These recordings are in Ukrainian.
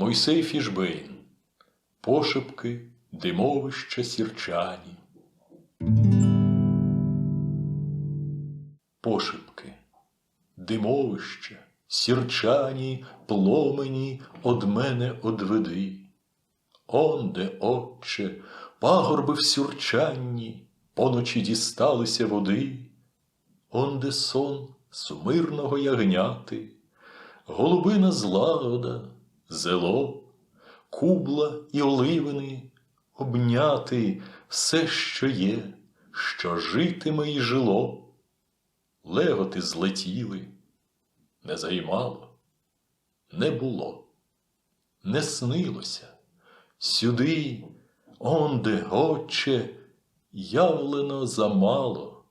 Мойсей Фішбейн. Пошепки димовища сірчані. Пошепки, димовище, сірчані, пломені од мене одведи. Онде, отче, пагорби в сюрчанні, поночі дісталися води. Онде сон сумирного ягняти, голубина злагода, зело, кубла і оливини, обняти все, що є, що житиме і жило. Леготи злетіли, не займало, не було, не снилося. Сюди, онде, отче, явлено замало.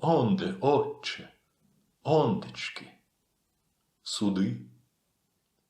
Онде, отче, ондечки, суди.